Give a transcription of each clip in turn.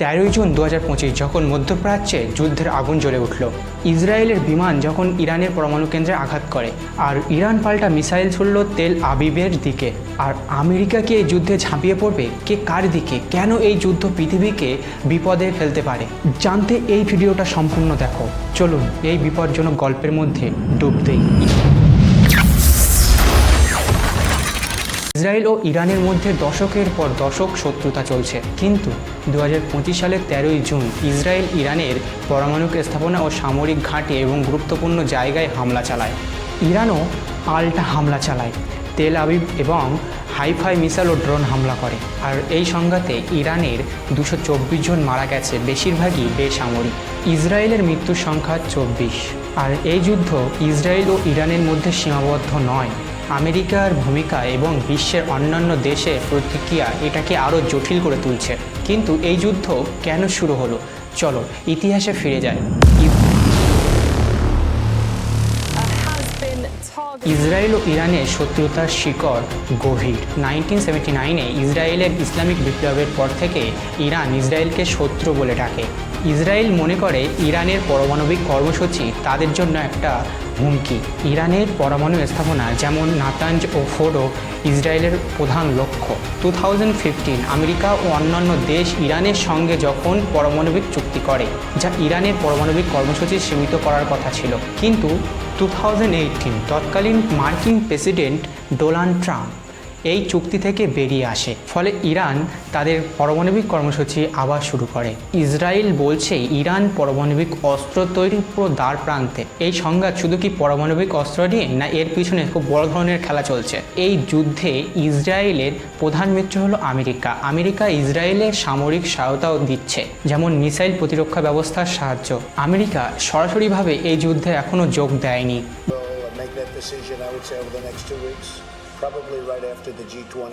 তেরোই জুন দু হাজার পঁচিশ যখন মধ্যপ্রাচ্যে যুদ্ধের আগুন জ্বলে উঠল, ইসরায়েলের বিমান যখন ইরানের পরমাণু কেন্দ্রে আঘাত করে, আর ইরান পাল্টা মিসাইল ছুড়ল তেল আবিবের দিকে। আর আমেরিকা কি এই যুদ্ধে ঝাঁপিয়ে পড়বে? কে কার দিকে? কেন এই যুদ্ধ পৃথিবীকে বিপদে ফেলতে পারে? জানতে এই ভিডিওটা সম্পূর্ণ দেখো। চলুন এই বিপজ্জনক গল্পের মধ্যে ডুব দেই। ইসরায়েল ও ইরানের মধ্যে দশকের পর দশক শত্রুতা চলছে। কিন্তু দু হাজার পঁচিশ সালের তেরোই জুন ইসরায়েল ইরানের পরমাণু স্থাপনা ও সামরিক ঘাঁটি এবং গুরুত্বপূর্ণ জায়গায় হামলা চালায়। ইরানও পাল্টা হামলা চালায়। তেল আবিব এবং হাইফাই মিসাইল ও ড্রোন হামলা করে। আর এই সংঘাতে ইরানের দুশো চব্বিশ জন মারা গেছে, বেশিরভাগই বেসামরিক। ইসরায়েলের মৃত্যুর সংখ্যা চব্বিশ। আর এই যুদ্ধ ইসরায়েল ও ইরানের মধ্যে সীমাবদ্ধ নয়। আমেরিকার ভূমিকা এবং বিশ্বের অন্যান্য দেশের প্রতিক্রিয়া এটাকে আরও জটিল করে তুলছে। কিন্তু এই যুদ্ধ কেন শুরু হলো? চলো, ইতিহাসে ফিরে যায়. ইসরায়েল ও ইরানের শত্রুতার শিকড় গভীর। নাইনটিন সেভেন্টি নাইনে ইসরায়েলের ইসলামিক বিপ্লবের পর থেকে ইরান ইসরায়েলকে শত্রু বলে ডাকে। ইসরায়েল মনে করে ইরানের পারমাণবিক কর্মসূচি তাদের জন্য একটা হুমকি। ইরানের পরমাণু স্থাপনা যেমন নাতাঞ্জ ও ফোডো ইসরায়েলের প্রধান লক্ষ্য। টু আমেরিকা ও অন্যান্য দেশ ইরানের সঙ্গে যখন পরমাণবিক চুক্তি করে, যা ইরানের পারমাণবিক কর্মসূচি সীমিত করার কথা ছিল। কিন্তু টু তৎকালীন মার্কিন প্রেসিডেন্ট ডোনাল্ড ট্রাম্প এই চুক্তি থেকে বেরিয়ে আসে। ফলে ইরান তাদের পারমাণবিক কর্মসূচি আবার শুরু করে। ইসরায়েল বলছে, ইরান পারমাণবিক অস্ত্র তৈরির পুরো দ্বার প্রান্তে। এই সংঘাত শুধু কি পারমাণবিক অস্ত্র নিয়ে, না এর পিছনে খুব বড় ধরনের খেলা চলছে? এই যুদ্ধে ইসরায়েলের প্রধান মিত্র হলো আমেরিকা। আমেরিকা ইসরায়েলের সামরিক সহায়তাও দিচ্ছে, যেমন মিসাইল প্রতিরক্ষা ব্যবস্থার সাহায্য। আমেরিকা সরাসরিভাবে এই যুদ্ধে এখনও যোগ দেয়নি। Probably right after the G20.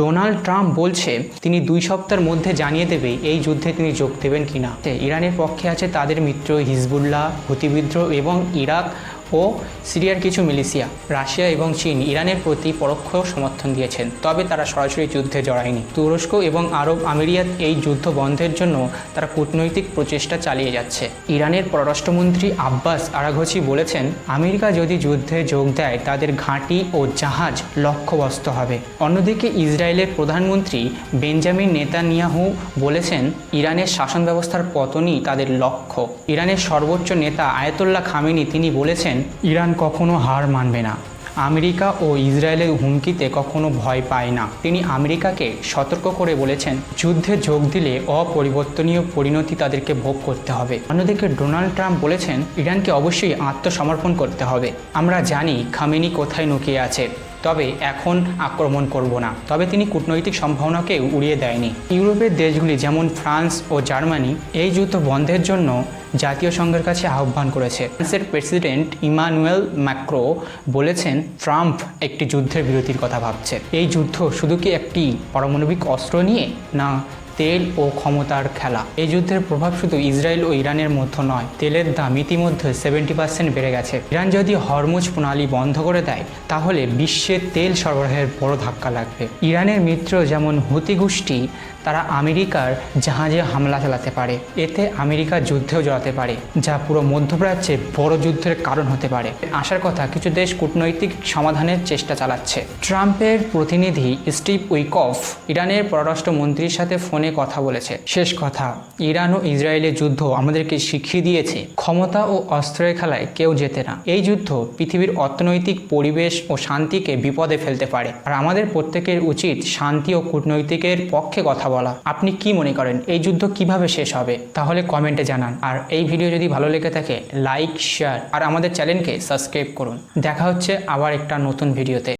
Donald Trump বলছে, তিনি দুই সপ্তাহের মধ্যে জানিয়ে দেবে এই যুদ্ধে তিনি যোগ দেবেন কিনা ইরানের পক্ষে আছে তাদের মিত্র হিজবুল্লাহ হুতিবিদ্রোহ এবং ইরাক ও সিরিয়ার কিছু মিলিশিয়া, রাশিয়া এবং চীন ইরানের প্রতি পরোক্ষ সমর্থন দিয়েছেন, তবে তারা সরাসরি যুদ্ধে জড়ায়নি। তুরস্ক এবং আরব আমিরিয়াত এই যুদ্ধ বন্ধের জন্য তারা কূটনৈতিক প্রচেষ্টা চালিয়ে যাচ্ছে। ইরানের পররাষ্ট্রমন্ত্রী আব্বাস আরাঘচি বলেছেন, আমেরিকা যদি যুদ্ধে যোগ দেয়, তাদের ঘাঁটি ও জাহাজ লক্ষ্যবস্ত হবে। অন্যদিকে ইসরায়েলের প্রধানমন্ত্রী বেঞ্জামিন নেতানিয়াহু বলেছেন, ইরানের শাসন ব্যবস্থার পতনই তাদের লক্ষ্য। ইরানের সর্বোচ্চ নেতা আয়তুল্লাহ খামেনি তিনি বলেছেন ইরান কখনো হার মানবে না। আমেরিকা ও ইসরায়েলের হুমকিতে কখনো ভয় পায় না। তিনি আমেরিকাকে সতর্ক করে বলেছেন, যুদ্ধে যোগ দিলে অপরিবর্তনীয় পরিণতি তাদেরকে ভোগ করতে হবে। অন্যদিকে ডোনাল্ড ট্রাম্প বলেছেন, ইরানকে অবশ্যই আত্মসমর্পণ করতে হবে। আমরা জানি খামেনি কোথায় নকিয়ে আছে। তবে এখন আক্রমণ করব না। তবে তিনি কূটনৈতিক সম্ভাবনাকে উড়িয়ে দেয়নি। ইউরোপের দেশগুলি যেমন ফ্রান্স ও জার্মানি এই যুদ্ধ বন্ধের জন্য জাতীয় সংঘের কাছে আহ্বান করেছে। ফ্রান্সের প্রেসিডেন্ট ইমানুয়েল ম্যাক্রো বলেছেন, ট্রাম্প একটি যুদ্ধের বিরতির কথা ভাবছে। এই যুদ্ধ শুধু কি একটি পারমাণবিক অস্ত্র নিয়ে, না তেল ও ক্ষমতার খেলা। এই যুদ্ধের প্রভাব শুধু ইসরায়েল ও ইরানের মধ্যে নয়, তেলের দাম ইতিমধ্যে সেভেন্টি পার্সেন্ট বেড়ে গেছে। ইরান যদি হরমুজ প্রণালী বন্ধ করে দেয়, তাহলে বিশ্বে তেল সরবরাহের বড় ধাক্কা লাগবে। ইরানের মিত্র যেমন হুতি গোষ্ঠী, তারা আমেরিকার জাহাজে হামলা চালাতে পারে। এতে আমেরিকা যুদ্ধেও জড়াতে পারে, যা পুরো মধ্যপ্রাচ্যে বড় যুদ্ধের কারণ হতে পারে। আসার কথা, কিছু দেশ কূটনৈতিক সমাধানের চেষ্টা চালাচ্ছে। ট্রাম্পের প্রতিনিধি স্টিভ উইকফ, ইরানের পররাষ্ট্রমন্ত্রীর সাথে ফোনে কথা বলেছে। শেষ কথা, ইরান ও ইসরায়েলের যুদ্ধ আমাদেরকে শিখিয়ে দিয়েছে, ক্ষমতা ও অস্ত্রের খেলায় কেউ জেতে না। এই যুদ্ধ পৃথিবীর অর্থনৈতিক পরিবেশ ও শান্তিকে বিপদে ফেলতে পারে। আর আমাদের প্রত্যেকের উচিত শান্তি ও কূটনৈতিকের পক্ষে কথা বলা। আপনি কি মনে করেন, এই যুদ্ধ কীভাবে শেষ হবে? তাহলে কমেন্টে জানান। আর এই ভিডিও যদি ভালো লেগে থাকে, লাইক, শেয়ার, আর আমাদের চ্যানেলকে সাবস্ক্রাইব করুন। দেখা হচ্ছে আবার একটা নতুন ভিডিওতে।